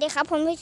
ดีครับผมผู้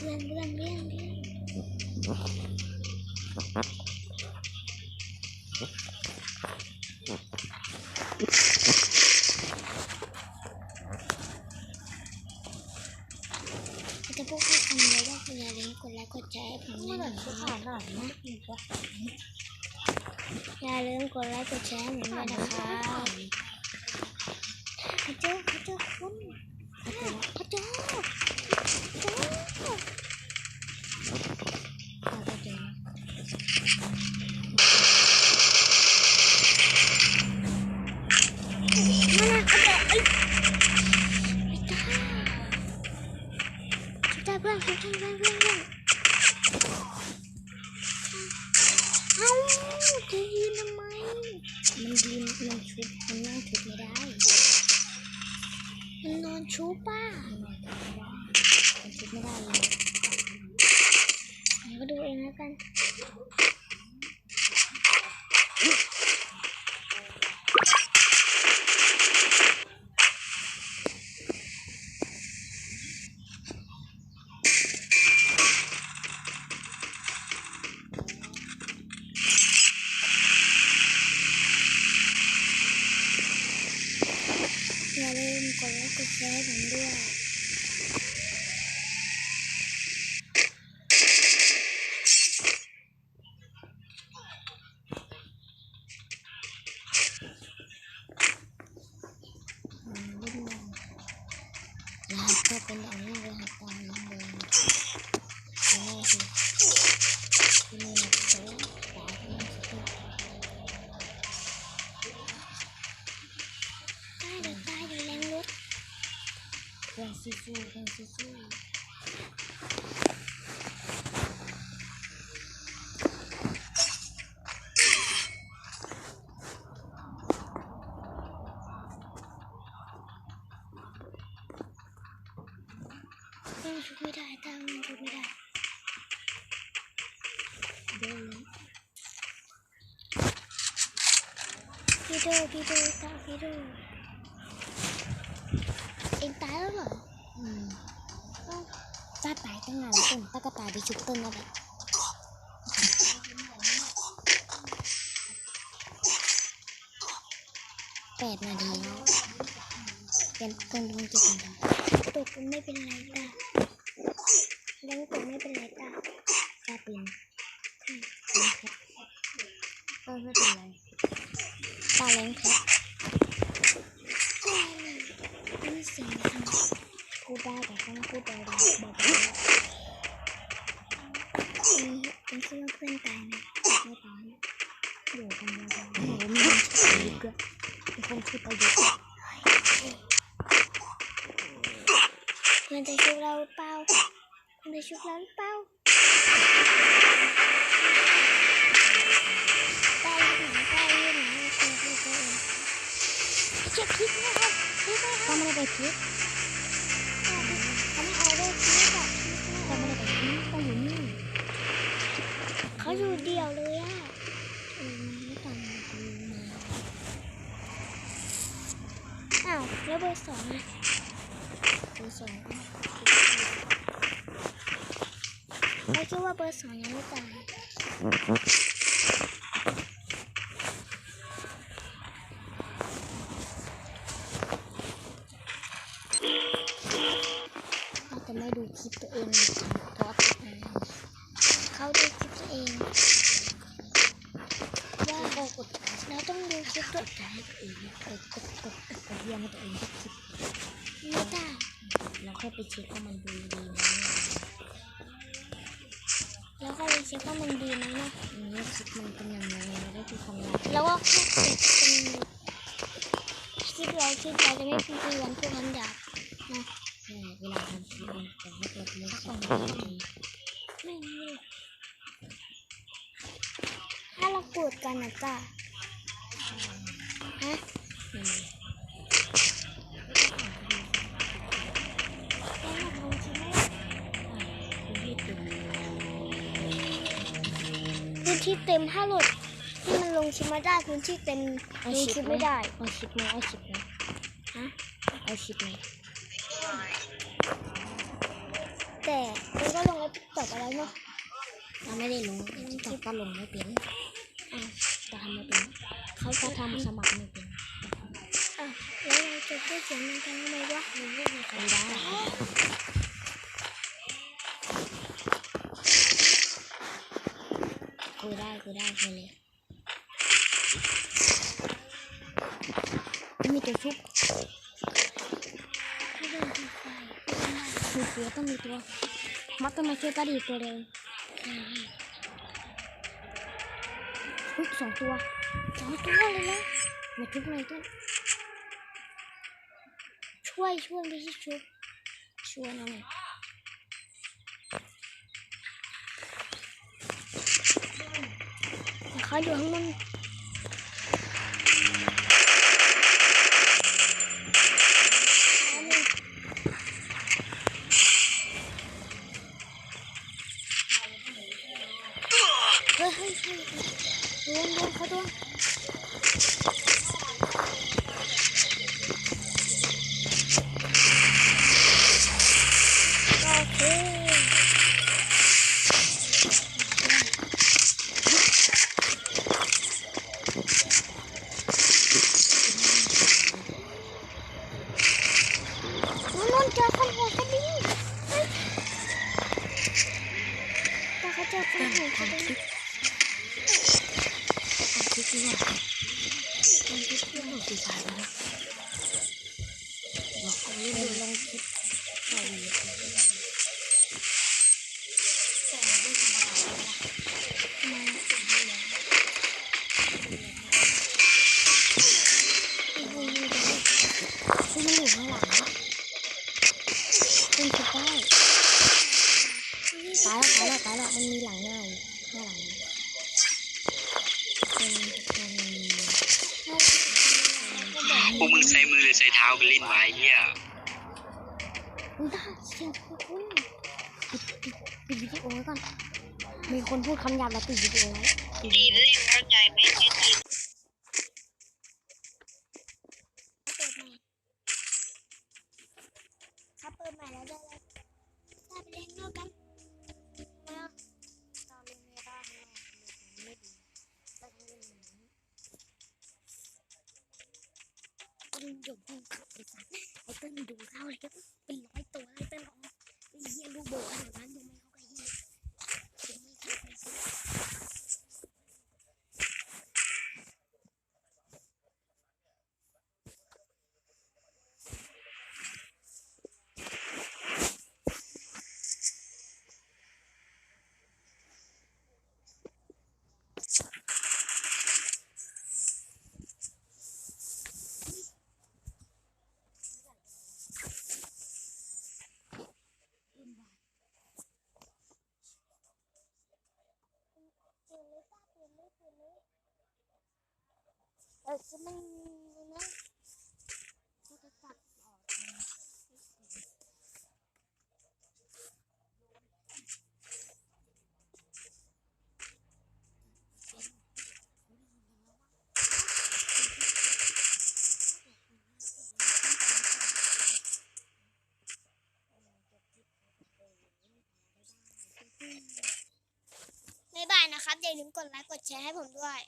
เลี้ยงเลี้ยงเลี้ยงเลี้ยงเลี้ยงจะพูดแค่คำเดียวว่าคุณอย่าลืมกดไลค์กดแชร์ให้ผมด้วยนะ จะ คะ ผ่านหน่อยนะอีกวะ อย่าลืมกดไลค์กดแชร์ให้ผมด้วยนะคะพระเจ้าพระเจ้าคุณพระเจ้าพระเจ้าพระเจ้า อาจจะเจอ มานะเขาบอกไอ้ไอ้ตาตาเพื่อนเพื่อนเพื่อนเพื่อนเพื่อนเอ้าจะยืนทำไม มันยืนมันชุบมันนั่งชุบไม่ได้ มันนอนชุบป้า มันคิดไม่ได้เลย ไหนก็ดูเองแล้วกัน อย่าลืม กดไลค์กดแชร์ให้ผมด้วยมันรุ่นแรงรหัสก็เป็นอันนี้รหัสตามน้ำแดงนี่สิที่ เครื่องสู้ๆเครื่องสู้เครื่องชุบไตาไม่ได้ๆเดินเลยพี่โดพี่โดตามพี่โดเองตายแล้วเหรออืมเอ้าจ้าตายตั้งนานแล้วต้นตากระตายไปชุบต้นแล้วแหละแปดนาทีแล้วยังต้นต้องจะเป็นไรตกไม่เป็นไรตาแรงตกไม่เป็นไรตาตาเป็นเออไม่เป็นไรตาแรงแค่ไม่เสียงดังพูดได้แต่ต้องพูดเบาๆเบาเองเองคิดว่าเพื่อนตายไหมๆไม่ตายอยู่กันเบาๆโอ้โหมีคนชื่อประยุทธ์ด้ยมีคนชื่อประยุทธ์ ด้วยเพื่อนจะชุบเราหรือเปล่าเพื่อนจะชุบเราหรือเปล่าตายอยู่ไเขาอยู่เดี่ยวเลยอะเออมันไม่ตามมาดูมาอ้าวแล้วเบอร์สองอะตัวสองเขาคิดว่าเบอร์สองยังไม่ตายอาจจะไม่ดูคลิปตัวเองหรือทอดตัวเองเขาดูคลิปตัวเอง ดเราต้องดูคลิปตัวใจให้ตัวเองกดกดกดกดเยี่ยมให้ตัวเองทุกคลิปไม่ได้แล้วค่อยไปเช็คว่ามันดูดีไหมแล้วก็เลยเช็คว่ามันดีไหมนะอันนี้คลิปมันเป็นยังไงไม่ได้ที่ทำงานแล้วก็แค่เก็บเป็นคลิปเราคลิปเราจะไม่พิมพ์วันพูดคำหยาบนะเวลาทำคลิปมันจะให้กดเลือกคลิปดีไม่มีถ้าเราโกรธกันนะจ้า ต็มถ้าโหลดที่มันลงคลิปมาได้พื้นที่เต็มลงคลิปไม่ได้เอาคลิปมาเอาคลิปนะฮะเอาคลิปไหมแต่มันก็ลงไว้จบอะไรเนาะเราไม่ได้ลงตอกก็ลงไม่เป็นอะจะทำไม่เป็นเขาจะทำสมัครไม่เป็นอะแล้วเราจะพูดเสียงมันกันทำไมวะมันไม่มีใครไม่ได้ คุยได้คุยได้คุยเลยมีตัวชุบมีตัวต้องมีตัวมัดต้องมาช่วยป้าดีตัวเร็วชุบสองตัวสองตัวเลยนะมาชุบเลยต้นช่วยช่วยไม่ใช่ชุบชวนเอาหน่อยแต่เขาอย ข้างบนเฮ้ยเฮ้ยเฮ้ยโดนโดนเขาโดนโอเค นู่นนู่นเจอคนหัวกระดิ่งเฮ้ยแต่เขาเจอคนหัวกระดิ่ง ทำคลิปดีกว่าทำคลิปเรื่องของสีสายนะบอกเอาเรื่องลงคลิปเอาอีกซึ่งมันอยู่ข้างหลังนะซึ่งคิดได้ตายแล้วตายแล้วตายแล้วมันมีหลังหน้าอยู่หน้าหลังเป็นเป็น พ วกมึงใช้มือหรือใช้เท้ากันเล่นไวะไอ้เหี้ยอุ้ยได้เสียงคุณปิดปิดปิดวิดีโอไว้ก่อน มีคนพูดคำหยาบแล้วปิดวิดีโอไว้ปิดวิดีโอเข้าใจไหมเอ็ ต้นหยกดูเขาไอ้สัตว์ไอ้ต้นดูเขาเลยเป็นร้อยตัวไอ้ต้นร้องไอ้เหี้ยลูกโบขนาดนั้นยังไม่เข้าไปเหี้ยยังไม่เข้าไปสิ เออจะไม่มีนะเขาจะตัดออกนะบ๊ายบายนะครับ อย่าลืมกดไลค์ กดแชร์ให้ผมด้วย